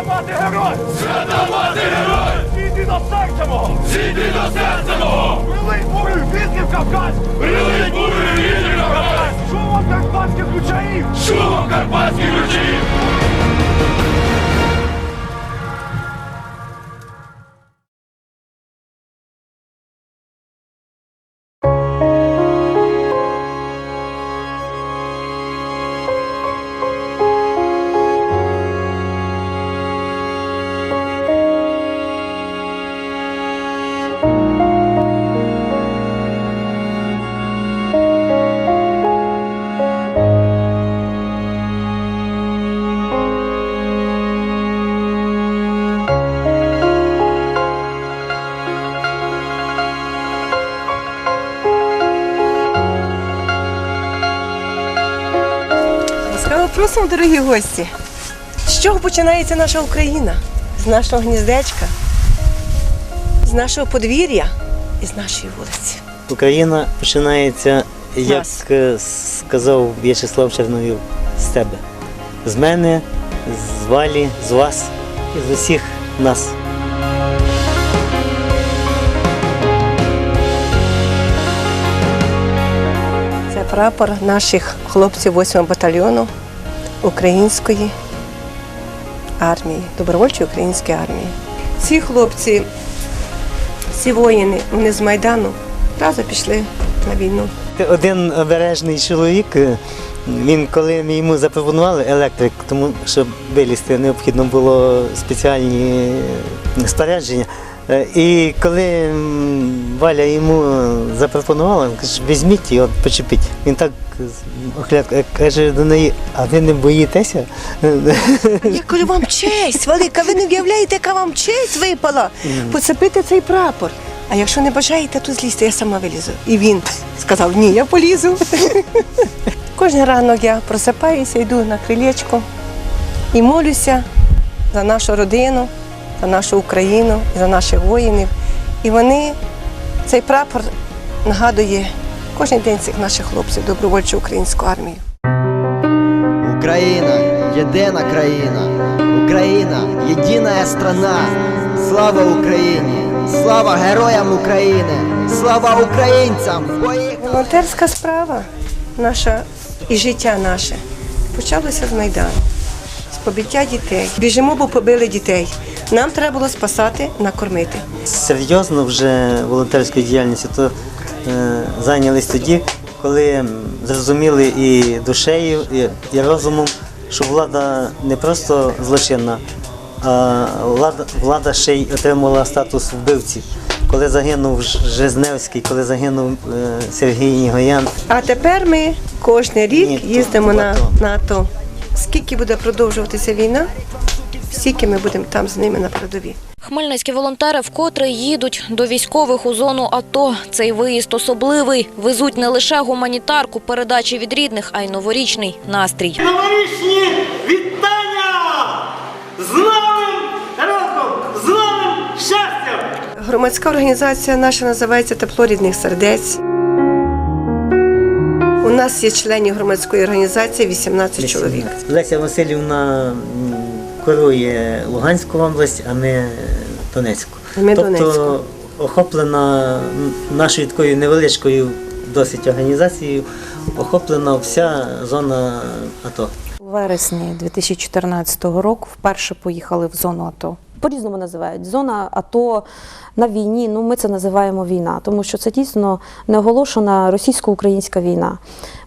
Свята мати герой! Свята мати герой! Зійди до серця мого! Зійди до серця мого! Прилий бурю вітрів Кавказ! Прилий бурю вітрів Кавказ! Шумом карпатських ручаїв! Шумом карпатських ключаїв! Ласкаво просимо, дорогі гості. З чого починається наша Україна? З нашого гніздечка, з нашого подвір'я і з нашої вулиці. Україна починається, як Нас. е, сказав В'ячеслав Черновів, з тебе. З мене, з Валі, з вас і з усіх нас. Це прапор наших хлопців 8 батальйону української армії, добровольчої української армії. Ці хлопці, ці воїни, вони з Майдану разом пішли на війну. Один обережний чоловік, він коли йому запропонували електрик, тому щоб вилізти, необхідно було спеціальні спорядження. Е, І коли Валя йому запропонувала, він каже, візьміть і от почепіть. Він так з- е, каже до неї, а ви не боїтеся? Я кажу, вам честь, велика, ви не уявляєте, яка вам честь випала поцепити цей прапор. А якщо не бажаєте, то злізьте, я сама вилізу. І він сказав, ні, я полізу. Кожен ранок я просипаюся, йду на крилечко і молюся за нашу родину, за нашу Україну, за наших воїнів. І вони, цей прапор нагадує кожен день цих наших хлопців, добровольчу українську армію. Україна єдина країна, Україна єдина страна. Слава Україні! Слава героям України! Слава українцям! Волонтерська справа наша і життя наше почалося з Майдану, з побиття дітей. Біжимо, бо побили дітей. Нам треба було спасати, накормити. серйозно вже волонтерською діяльністю, то е, зайнялись тоді, коли зрозуміли і душею, і, і розумом, що влада не просто злочинна, а влада, влада ще й отримала статус вбивці. Коли загинув Жизневський, коли загинув е, Сергій Нігоян, А тепер ми кожен рік Ні, то їздимо на, АТО. на. Скільки буде продовжуватися війна, стільки ми будемо там з ними на передовій. Хмельницькі волонтери вкотре їдуть до військових у зону АТО. Цей виїзд особливий. Везуть не лише гуманітарку, передачі від рідних, а й новорічний настрій. Новорічні вітання! З новим роком! З новим щастям! Громадська організація наша називається Тепло рідних сердець. У нас є членів громадської організації 18 чоловік. Леся Васильівна керує Луганську область, а ми Донецьку. Ми тобто Донецьку. охоплена нашою такою невеличкою досить організацією, охоплена вся зона АТО. У вересні 2014 року вперше поїхали в зону АТО. По-різному називають. Зона АТО на війні. Ну, ми це називаємо війна, тому що це дійсно неоголошена російсько-українська війна.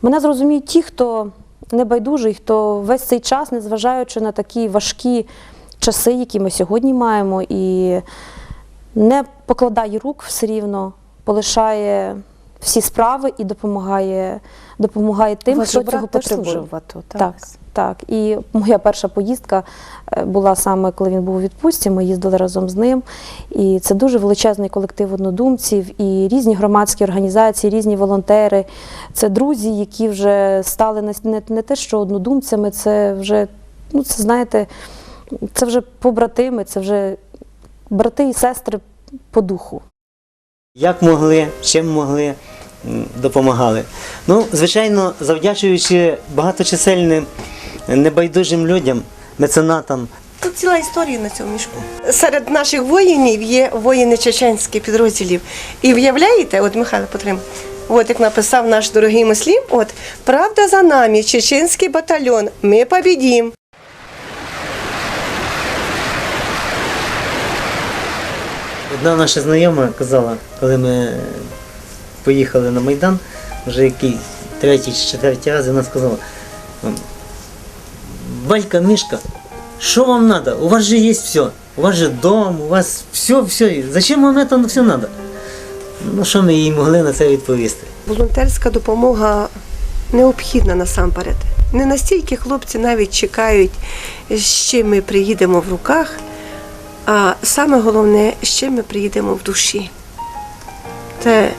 Мене зрозуміють ті, хто небайдужий, хто весь цей час, незважаючи на такі важкі часи, які ми сьогодні маємо, і не покладає рук все рівно, полишає всі справи і допомагає, допомагає тим, Ваш хто брат цього теж потребує. служив в АТО, так? Так, так. І моя перша поїздка е, була саме, коли він був у відпустці. Ми їздили разом з ним. І це дуже величезний колектив однодумців, і різні громадські організації, різні волонтери. Це друзі, які вже стали не, не, не те, що однодумцями, це вже, ну це знаєте, це вже побратими, це вже брати і сестри по духу. Як могли, чим могли, допомагали. Ну, звичайно, завдячуючи багаточисельним небайдужим людям, меценатам, Тут ціла історія на цьому мішку. Серед наших воїнів є воїни чеченських підрозділів. І виявляєте, от Михайло Потрим, от як написав наш дорогий муслім, от правда за нами, чеченський батальйон, ми побідім. Одна наша знайома казала, коли ми поїхали на Майдан, вже який третій чи четвертий раз, вона сказала, Валька, Мишка, що вам треба? У вас же є все. У вас же дом, у вас все, все. Зачем вам це все треба? Ну, що ми їй могли на це відповісти? Волонтерська допомога необхідна насамперед. Не настільки хлопці навіть чекають, з чим ми приїдемо в руках, а саме головне, з чим ми приїдемо в душі. Те,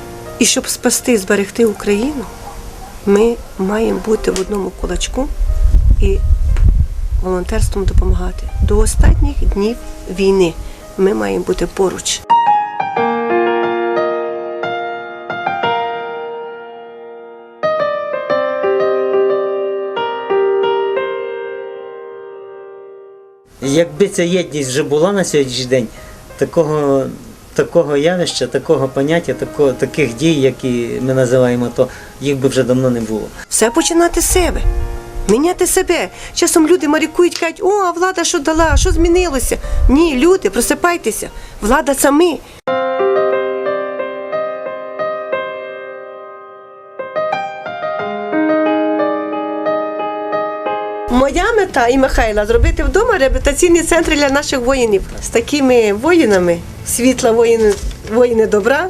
і щоб спасти, зберегти Україну, ми маємо бути в одному кулачку і волонтерством допомагати. До останніх днів війни ми маємо бути поруч. Якби ця єдність вже була на сьогоднішній день, такого, такого явища, такого поняття, такого, таких дій, які ми називаємо, то їх би вже давно не було. Все починати з себе. Міняти себе. Часом люди марікують, кажуть, о, а влада що дала, що змінилося? Ні, люди, просипайтеся. Влада це ми. Моя мета і Михайла зробити вдома реабілітаційні центри для наших воїнів. З такими воїнами, світла воїни, воїни добра,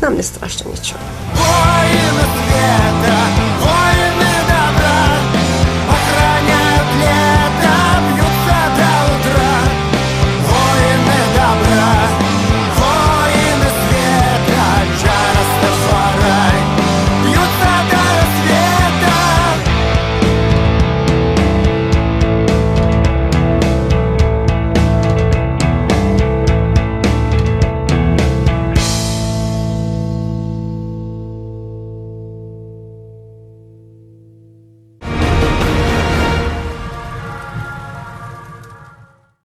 нам не страшно нічого.